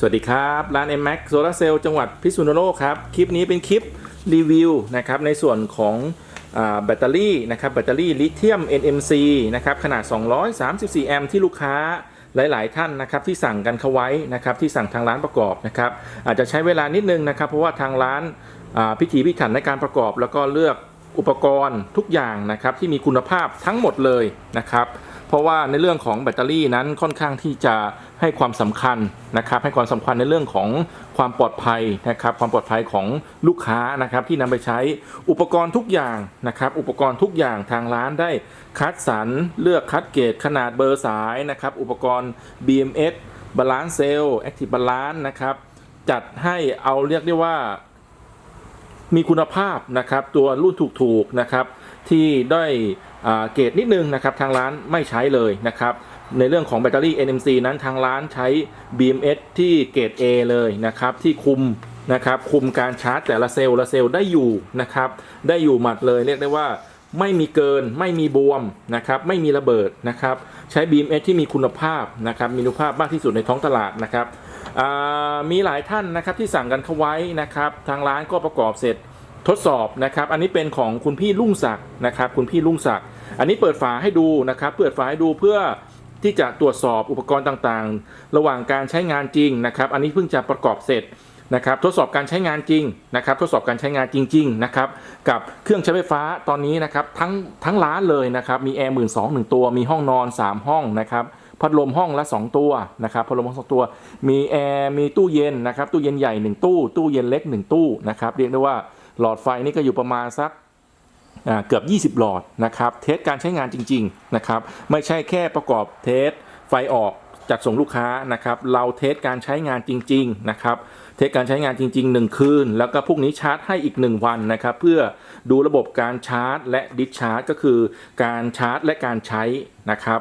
สวัสดีครับ ร้าน m m a x Solar Cell จังหวัดพิษณุโลกครับ คลิปนี้เป็นคลิปรีวิวนะครับในส่วนของอแบตเตอรี่นะครับแบตเตอรี่ลิเธียม NMC นะครับขนาด 234 แอมป์ที่ลูกค้าหลาย ๆ ท่านนะครับที่สั่งกันเข้าไว้นะครับที่สั่งทางร้านประกอบนะครับอาจจะใช้เวลานิดนึงนะครับ เพราะว่าทางร้านพิถีพิถันในการประกอบ แล้วก็เลือกอุปกรณ์ทุกอย่างนะครับที่มีคุณภาพทั้งหมดเลยนะครับ เพราะว่าในเรื่องของแบตเตอรี่นั้นค่อนข้างที่จะให้ความสำคัญนะครับให้ความสำคัญในเรื่องของความปลอดภัยนะครับความปลอดภัยของลูกค้านะครับที่นำไปใช้อุปกรณ์ทุกอย่างนะครับอุปกรณ์ทุกอย่างทางร้านได้คัดสรรเลือกคัดเกรดขนาดเบอร์สายนะครับอุปกรณ์ BMS Balance Cell Active Balance นะครับจัดให้เอาเรียกได้ว่ามีคุณภาพนะครับตัวรุ่นถูกๆนะครับ ที่ด้อ่าเกรดนิดนึงนะครับทางร้านไม่ใช้เลยนะครับในเรื่องของแบตเตอรี่ NMC นั้นทางร้านใช้ BMS ที่เกรด A เลยนะครับที่คุมนะครับคุมการชาร์จแต่ละเซลล์ละเซลล์ได้อยู่นะครับได้อยู่หมัดเลยเรียกได้ว่าไม่มีเกินไม่มีบวมนะครับไม่มีระเบิดนะครับใช้ BMS ที่มีคุณภาพนะครับมีคุณภาพมากที่สุดในท้องตลาดนะครับมีหลายท่านนะครับที่สั่งกันเข้าไว้นะครับทางร้านก็ประกอบเสร็จ ทดสอบนะครับ อันนี้เป็นของคุณพี่ลุงศักดิ์นะครับ คุณพี่ลุงศักดิ์อันนี้เปิดฝาให้ดูนะครับ เปิดฝาให้ดูเพื่อที่จะตรวจสอบอุปกรณ์ต่างๆ ระหว่างการใช้งานจริงนะครับ อันนี้เพิ่งจะประกอบเสร็จนะครับ ทดสอบการใช้งานจริงนะครับ ทดสอบการใช้งานจริง ๆ นะครับ กับเครื่องใช้ไฟฟ้าตอนนี้นะครับทั้งทั้งร้านเลยนะครับ มีแอร์หมื่นสองหนึ่งตัว มีห้องนอน 3 ห้องนะครับ พัดลมห้องละ 2 ตัวนะครับ พัดลมห้องสองตัว มีแอร์ มีตู้เย็นนะครับ ตู้เย็นใหญ่ 1 ตู้ ตู้เย็นเล็ก 1 ตู้นะครับ เรียกได้ว่า หลอดไฟนี่ก็อยู่ประมาณสักเกือบ 20 หลอดนะครับ เทสการใช้งานจริงๆนะครับ ไม่ใช่แค่ประกอบเทสไฟออกจากส่งลูกค้านะครับ เราเทสการใช้งานจริงๆนะครับ เทสการใช้งานจริง ๆ 1 คืน แล้วก็พรุ่งนี้ชาร์จให้อีก 1 วันนะครับ เพื่อดูระบบการชาร์จ และดิสชาร์จ ก็คือการชาร์จ และการใช้นะครับ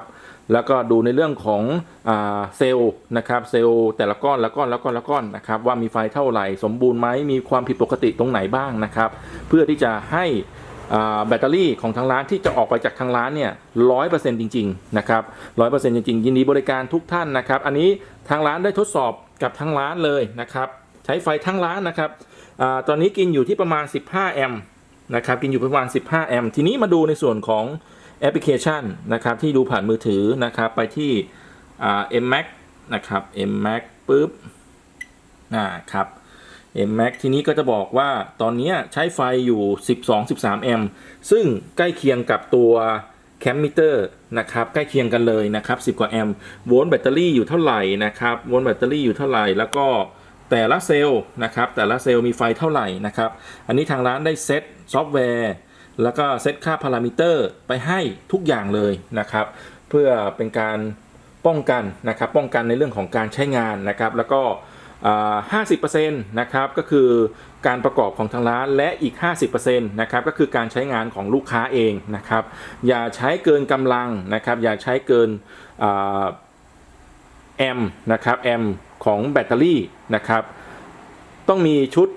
แล้วก็ดูในเรื่องของอเซลล์นะครับเซลล์แต่ละก้อนละก้อนละก้อนละก้อนนะครับว่ามีไฟเท่าไหร่สมบูรณ์ไหมมีความผิดปกติตรงไหนบ้างนะครับ เพื่อที่จะให้แบตเตอรี่ของทางร้านที่จะออกไปจากทางร้านเนี่ยร้อยเปอร์เซ็นต์จริงๆนะครับร้อยเปอร์เซ็นต์จริงๆ ยินดีบริการทุกท่านนะครับ อันนี้ทางร้านได้ทดสอบกับทางร้านเลยนะครับใช้ไฟทั้งร้านนะครับอตอนนี้กินอยู่ที่ประมาณ 15 แอมป์นะครับกินอยู่ประมาณ 15 แอมป์ทีนี้มาดูในส่วนของ แอปพลิเคชันนะครับที่ดูผ่านมือถือนะครับไปที่ mmac นะครับ mmac ปุ๊บอ่าครับ mmac ทีนี้ก็จะบอกว่าตอนนี้ใช้ไฟอยู่ 12-13 แอมป์ซึ่งใกล้เคียงกับตัวแคมมิเตอร์นะครับใกล้เคียงกันเลยนะครับ10 กว่าแอมป์โวลต์แบตเตอรี่อยู่เท่าไหร่นะครับโวลต์แบตเตอรี่อยู่เท่าไหร่แล้วก็แต่ละเซลล์นะครับแต่ละเซลล์มีไฟเท่าไหร่นะครับอันนี้ทางร้านได้เซตซอฟต์แวร์ แล้วก็เซตค่าพารามิเตอร์ไปให้ทุกอย่างเลยนะครับ เพื่อเป็นการป้องกันนะครับป้องกันในเรื่องของการใช้งานนะครับ แล้วก็อ่า50%นะครับก็คือการประกอบของทางร้านและอีก 50%นะครับก็คือการใช้งานของลูกค้าเองนะครับ อย่าใช้เกินกำลังนะครับ อย่าใช้เกินแอมนะครับแอมของแบตเตอรี่นะครับ ต้องมีชุด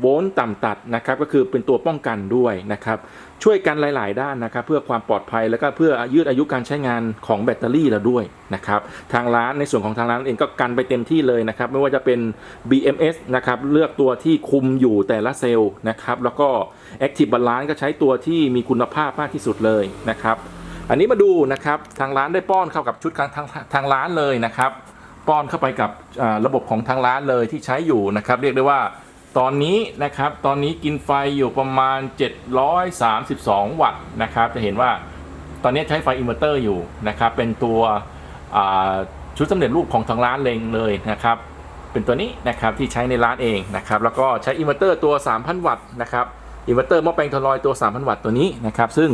โวลต์ต่ำตัดนะครับก็คือเป็นตัวป้องกันด้วยนะครับช่วยกันหลาย ๆ ด้านนะครับเพื่อความปลอดภัยแล้วก็เพื่อยืดอายุการใช้งานของแบตเตอรี่เราด้วยนะครับทางร้านในส่วนของทางร้านเองก็กันไปเต็มที่เลยนะครับไม่ว่าจะเป็น BMS นะครับเลือกตัวที่คุมอยู่แต่ละเซลล์นะครับแล้วก็ Active Balance ก็ใช้ตัวที่มีคุณภาพมากที่สุดเลยนะครับอันนี้มาดูนะครับทางร้านได้ป้อนเข้ากับชุดทางทางทางร้านเลยนะครับ ป้อนเข้าไปกับระบบของทางร้านเลยที่ใช้อยู่นะครับ เรียกได้ว่าตอนนี้นะครับตอนนี้กินไฟอยู่ประมาณ 732 วัตต์นะครับ จะเห็นว่าตอนนี้ใช้ไฟอินเวอร์เตอร์อยู่นะครับเป็นตัวชุดสำเร็จรูปของทางร้านเลงเลยนะครับ เป็นตัวนี้นะครับที่ใช้ในร้านเองนะครับแล้วก็ใช้อินเวอร์เตอร์ตัว 3,000 วัตต์นะครับอินเวอร์เตอร์หม้อแปลงทลอยตัว 3,000 วัตต์ตัวนี้นะครับ ซึ่ง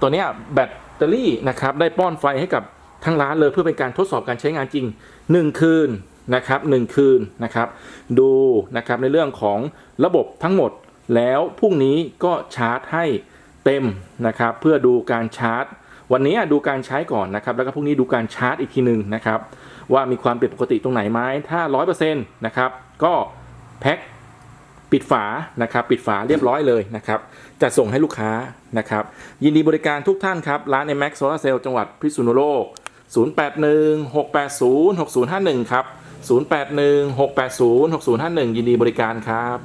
ตัวนี้แบตเตอรี่นะครับได้ป้อนไฟให้กับ ทางร้านเลยเพื่อเป็นการทดสอบการใช้งานจริง 1 คืนนะครับ1คืนนะครับ ดูนะครับในเรื่องของระบบทั้งหมดแล้วพรุ่งนี้ก็ชาร์จให้เต็มนะครับเพื่อดูการชาร์จ วันนี้ดูการใช้ก่อนนะครับแล้วก็พรุ่งนี้ดูการชาร์จอีกทีหนึ่งนะครับว่ามีความผิดปกติตรงไหนไหมถ้า 100%นะครับก็แพ็คปิดฝานะครับปิดฝาเรียบร้อยเลยนะครับจะส่งให้ลูกค้านะครับยินดีบริการทุกท่านครับ ร้าน m a x Solar Cell จังหวัดพิษณุโลก 0816806051 ครับ 0816806051 ยินดีบริการครับ